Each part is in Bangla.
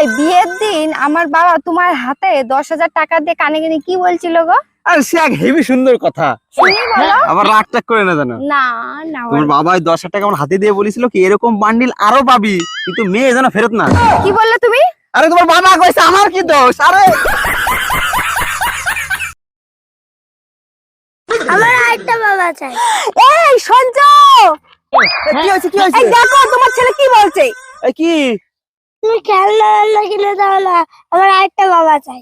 ভাই বিয়ের দিন আমার বাবা তোমার হাতে দশ হাজার টাকা দিয়ে কানে কানে কি বলছিল গো? আর সে এক হেভি সুন্দর কথা। আবার রাগ টাগ করে না জানো? না না তোমার বাবা ওই দশ হাজার টাকা আমার হাতে দিয়ে বলেছিল কি এরকম বান্ডিল আরও পাবি কিন্তু মেয়ে যেন ফেরত না। কি বললে তুমি? আরে তোমার বাবা কইছে আমার কি দোষ? আরে আমার আরেকটা বাবা চাই। এই সঞ্জ! কি হয়েছে কি হয়েছে? দেখো তোমার ছেলে কি বলছে? কি? তুমি খেলনা খেলনা কিনে দাও না আমার আরেকটা বাবা চাই।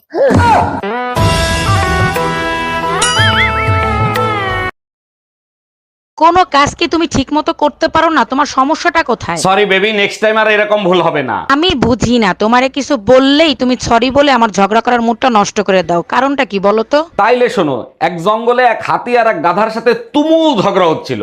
কোনো কাজ কি তুমি ঠিক মতো করতে পারো না? তোমার সমস্যাটা কোথায়? সরি বেবি নেক্সট টাইম আর এরকম ভুল হবে না। আমি বুঝি না তোমারে কিছু বললেই তুমি সরি বলে আমার ঝগড়া করার মুডটা নষ্ট করে দাও। কারণটা কি বলো তো? তাইলে শোনো এক জঙ্গলে এক হাতি আর এক গাধার সাথে তুমুল ঝগড়া হচ্ছিল।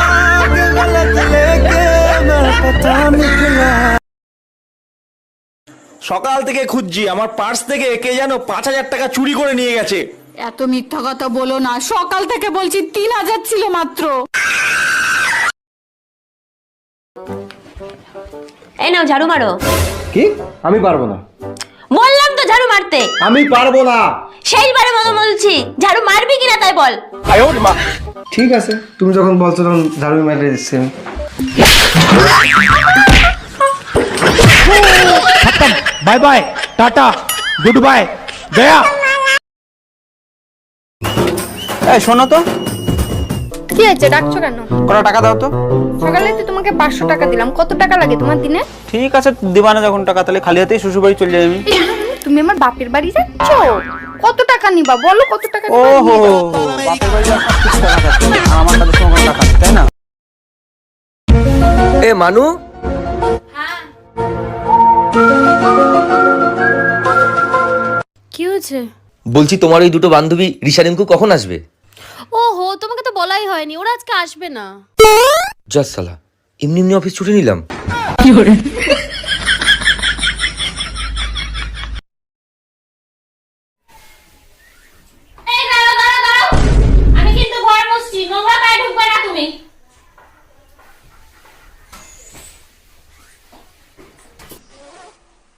সকাল থেকে খুঁজছি আমার পার্স থেকে কে যেন পাঁচ হাজার টাকা চুরি করে নিয়ে গেছে। এত মিথ্যা কথা বলো না সকাল থেকে বলছি তিন হাজার ছিল মাত্র। এই নাও ঝাড়ু মারো। কি? আমি পারব না। বললাম তো ঝাড়ু মারতে। আমি পারব না। শেষবারের মতো বলছি ঝাড়ু মারবি কিনা তাই বল। ঠিক আছে। তুমি যখন বলছো তখন ঝাড়ু মেরে দিচ্ছি আমি। Bye bye tata goodbye गया এই শোনো তো কি হয়েছে ডাকছো কেন কত টাকা দাও তো সকালে তো তোমাকে পাঁচশো টাকা দিলাম কত টাকা লাগে তোমার দিনে ঠিক আছে দিবা না যখন টাকা তাহলে খালি হাতেই শ্বশুর বাড়ি চলে যাই আমি তুমি আমার বাপের বাড়ি যাচ্ছ কত টাকা নিবা বলো কত টাকা নিবা? ওহো বাপের বাড়ি যাওয়ার সব কিছু টাকা থাকবে। আর আমার কাছে কোনো টাকা নেই, তাই না এ মানু? কি হয়েছে? বলছি তোমার ওই দুটো বান্ধবী রিসা রিঙ্কু কখন আসবে? ওহো তোমাকে তো বলাই হয়নি ওরা আজকে আসবে না। জাসালা এমনি এমনি অফিস ছুটি নিলাম। আমি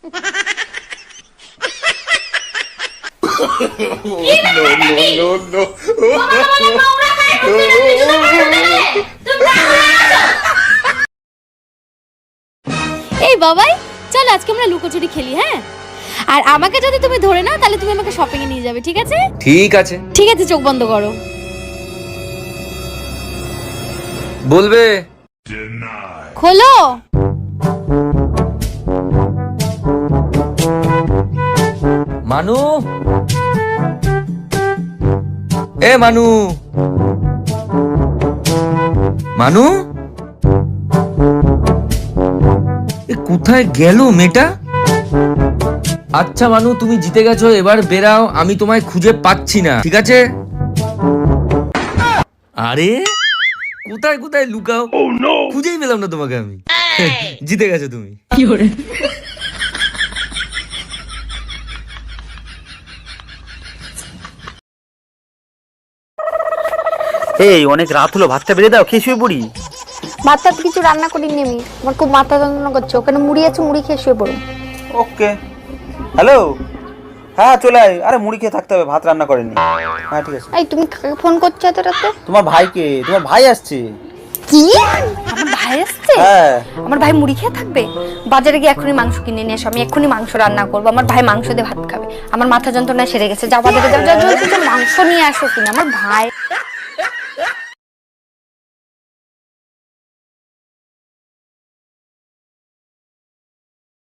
এই বাবাই চল আজকে আমরা লুকোচুরি খেলি হ্যাঁ? আর আমাকে যদি তুমি ধরে নাও তাহলে তুমি আমাকে শপিং এ নিয়ে যাবে ঠিক আছে? ঠিক আছে। ঠিক আছে চোখ বন্ধ করো। বলবে। খোলো। মানু? এ মানু। মানু? এ কোথায় গেল মেয়েটা? আচ্ছা মানু তুমি জিতে গেছো এবার বেরাও আমি তোমায় খুঁজে পাচ্ছি না ঠিক আছে? আরে কোথায় কোথায় লুকাও? খুঁজেই পেলাম না তোমাকে আমি। জিতে গেছো তুমি। এই অনেক রাত হলো ভাতটা বেড়ে দাও খেয়ে শুয়ে পড়ি। ভাতটা কিছু রান্না করিনি আমি। আমার খুব মাথা যন্ত্রণা করছে ওখানে মুড়ি আছে মুড়ি খেয়ে শুয়ে পড়ো ওকে। হ্যালো? হ্যাঁ চলে আয়। আরে মুড়ি খেয়ে থাকতে হবে ভাত রান্না করেনি। হ্যাঁ ঠিক আছে। এই তুমি কাকে ফোন করছ এত রাতে? তোমার ভাইকে। তোমার ভাই আসছে। কি? আমার ভাই আসছে? হ্যাঁ। আমার ভাই মুড়ি খেয়ে থাকবে? বাজারে গিয়ে এখনই মাংস কিনে নিয়ে এসো আমি এক্ষুনি মাংস রান্না করব। আমার ভাই মাংস দিয়ে ভাত খাবে। আমার মাথা যন্ত্রণা সেরে গেছে। যাও বাজারে যাও যাও যাও, মাংস নিয়ে আসো কিনা। আমার ভাই